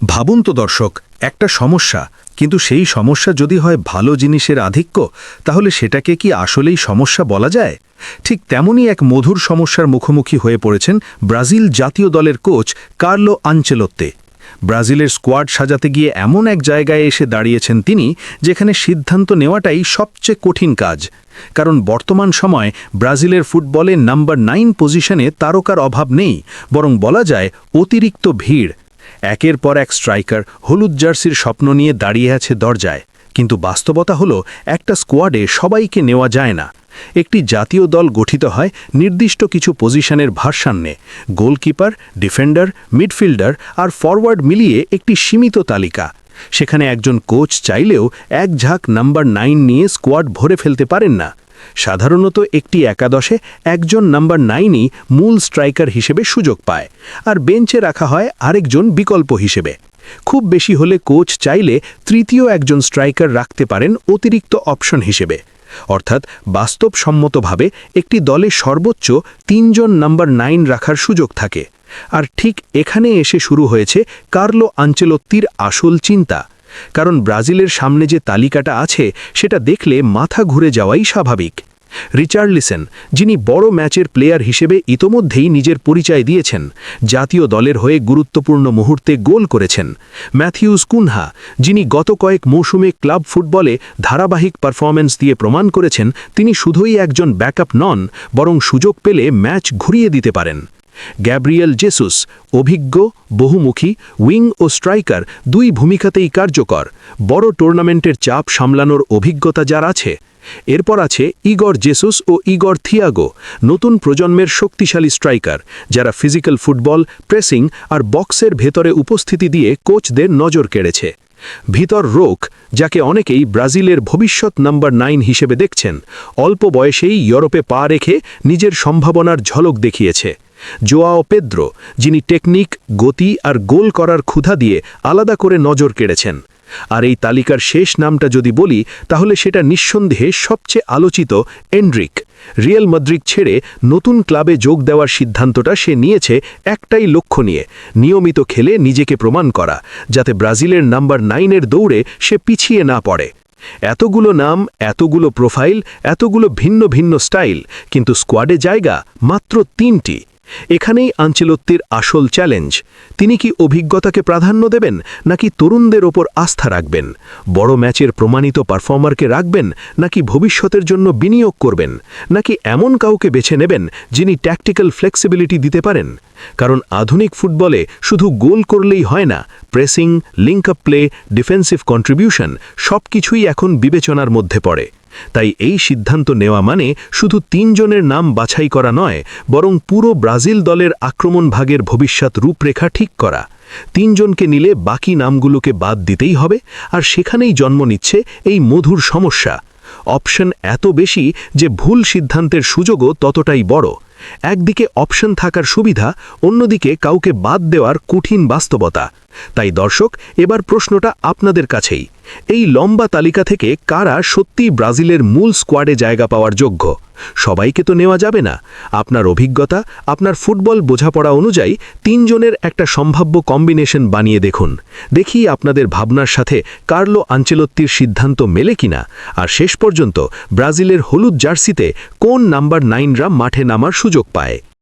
ভাবুন তো দর্শক, একটা সমস্যা, কিন্তু সেই সমস্যা যদি হয় ভালো জিনিসের আধিক্য, তাহলে সেটাকে কি আসলেই সমস্যা বলা যায়? ঠিক তেমনই এক মধুর সমস্যার মুখোমুখি হয়ে পড়েছেন ব্রাজিল জাতীয় দলের কোচ কার্লো আঞ্চেলোত্তে। ব্রাজিলের স্কোয়াড সাজাতে গিয়ে এমন এক জায়গায় এসে দাঁড়িয়েছেন তিনি, যেখানে সিদ্ধান্ত নেওয়াটাই সবচেয়ে কঠিন কাজ। কারণ বর্তমান সময় ব্রাজিলের ফুটবলে নাম্বার নাইন পজিশনে তারকার অভাব নেই, বরং বলা যায় অতিরিক্ত ভিড়। একের পর এক স্ট্রাইকার হলুদ জার্সির স্বপ্ন নিয়ে দাঁড়িয়ে আছে দরজায়। কিন্তু বাস্তবতা হলো, একটা স্কোয়াডে সবাইকে নেওয়া যায় না। একটি জাতীয় দল গঠিত হয় নির্দিষ্ট কিছু পজিশনের ভারসাম্যে। গোলকিপার, ডিফেন্ডার, মিডফিল্ডার আর ফরওয়ার্ড মিলিয়ে একটি সীমিত তালিকা। সেখানে একজন কোচ চাইলেও এক ঝাঁক নাম্বার নাইন নিয়ে স্কোয়াড ভরে ফেলতে পারেন না। সাধারণত একটি একাদশে একজন নাম্বার নাইনই মূল স্ট্রাইকার হিসেবে সুযোগ পায়, আর বেঞ্চে রাখা হয় আরেকজন বিকল্প হিসেবে। খুব বেশি হলে কোচ চাইলে তৃতীয় একজন স্ট্রাইকার রাখতে পারেন অতিরিক্ত অপশন হিসেবে। অর্থাৎ বাস্তবসম্মতভাবে একটি দলে সর্বোচ্চ তিনজন নাম্বার নাইন রাখার সুযোগ থাকে। আর ঠিক এখানে এসে শুরু হয়েছে কার্লো আঞ্চেলত্তির আসল চিন্তা। কারণ ব্রাজিলের সামনে যে তালিকাটা আছে, সেটা দেখলে মাথা ঘুরে যাওয়াই স্বাভাবিক। রিচার্ডলিসন যিনি বড় ম্যাচের প্লেয়ার হিসেবে ইতোমধ্যেই নিজের পরিচয় দিয়েছেন, জাতীয় দলের হয়ে গুরুত্বপূর্ণ মুহূর্তে গোল করেছেন। ম্যাথিউস কুনহা, যিনি গত কয়েক মৌসুমে ক্লাব ফুটবলে ধারাবাহিক পারফরম্যান্স দিয়ে প্রমাণ করেছেন, তিনি শুধুই একজন ব্যাকআপ নন, বরং সুযোগ পেলে ম্যাচ ঘুরিয়ে দিতে পারেন। গ্যাব্রিয়েল জেসুস, অভিজ্ঞ, বহুমুখী, উইং ও স্ট্রাইকার দুই ভূমিকাতেই কার্যকর। বড় টুর্নামেন্টের চাপ সামলানোর অভিজ্ঞতা যার আছে, এরপর আছে ইগর জেসুস ও ইগর থিয়াগো, নতুন প্রজন্মের শক্তিশালী স্ট্রাইকার, যারা ফিজিক্যাল ফুটবল, প্রেসিং আর বক্সের ভেতরে উপস্থিতি দিয়ে কোচদের নজর কেড়েছে। ভিতর রোক, যাকে অনেকেই ব্রাজিলের ভবিষ্যৎ নাম্বার নাইন হিসেবে দেখছেন, অল্প বয়সেই ইউরোপে পা রেখে নিজের সম্ভাবনার ঝলক দেখিয়েছে। জোয়াও পেদ্রো, যিনি টেকনিক, গতি আর গোল করার ক্ষুধা দিয়ে আলাদা করে নজর কেড়েছেন। আর এই তালিকার শেষ নামটা যদি বলি, তাহলে সেটা নিঃসন্দেহে সবচেয়ে আলোচিত এন্ড্রিক। রিয়েল মাদ্রিক ছেড়ে নতুন ক্লাবে যোগ দেওয়ার সিদ্ধান্তটা সে নিয়েছে একটাই লক্ষ্য নিয়ে, নিয়মিত খেলে নিজেকে প্রমাণ করা, যাতে ব্রাজিলের নাম্বার নাইনের দৌড়ে সে পিছিয়ে না পড়ে। এতগুলো নাম, এতগুলো প্রোফাইল, এতগুলো ভিন্ন ভিন্ন স্টাইল, কিন্তু স্কোয়াডে জায়গা মাত্র তিনটি। এখানেই আঞ্চলত্বের আসল চ্যালেঞ্জ, তিনি কি অভিজ্ঞতাকে প্রাধান্য দেবেন, নাকি তরুণদের ওপর আস্থা রাখবেন? বড় ম্যাচের প্রমাণিত পারফর্মারকে রাখবেন, নাকি ভবিষ্যতের জন্য বিনিয়োগ করবেন, নাকি এমন কাউকে বেছে নেবেন, যিনি ট্যাকটিক্যাল ফ্লেক্সিবিলিটি দিতে পারেন? কারণ আধুনিক ফুটবলে শুধু গোল করলেই হয় না pressing link up play defensive contribution সব কিছুই এখন বিবেচনার মধ্যে পড়ে। তাই এই সিদ্ধান্ত নেওয়া মানে শুধু তিনজনের নাম বাছাই করা নয়, বরং পুরো ব্রাজিল দলের আক্রমণ ভাগের ভবিষ্যৎ রূপরেখা ঠিক করা। তিনজনকে নিলে বাকি নামগুলোকে বাদ দিতেই হবে, আর সেখানেই জন্ম নিচ্ছে এই মধুর সমস্যা। অপশন এত বেশি যে ভুল সিদ্ধান্তের সুযোগও ততটাই বড়। একদিকে অপশন থাকার সুবিধা, অন্যদিকে কাউকে বাদ দেওয়ার কঠিন বাস্তবতা। তাই দর্শক, এবার প্রশ্নটা আপনাদের কাছেই। এই লম্বা তালিকা থেকে কারা সত্যি ব্রাজিলের মূল স্কোয়াডে জায়গা পাওয়ার যোগ্য? সবাইকে তো নেওয়া যাবে না। আপনার অভিজ্ঞতা, আপনার ফুটবল বোঝাপড়া অনুযায়ী তিনজনের একটা সম্ভাব্য কম্বিনেশন বানিয়ে দেখুন। দেখি আপনাদের ভাবনার সাথে কার্লো আঞ্চেলত্তির সিদ্ধান্ত মেলে কিনা। আর শেষ পর্যন্ত ব্রাজিলের হলুদ জার্সিতে কোন নাম্বার নাইনরা মাঠে নামার সুযোগ পায়?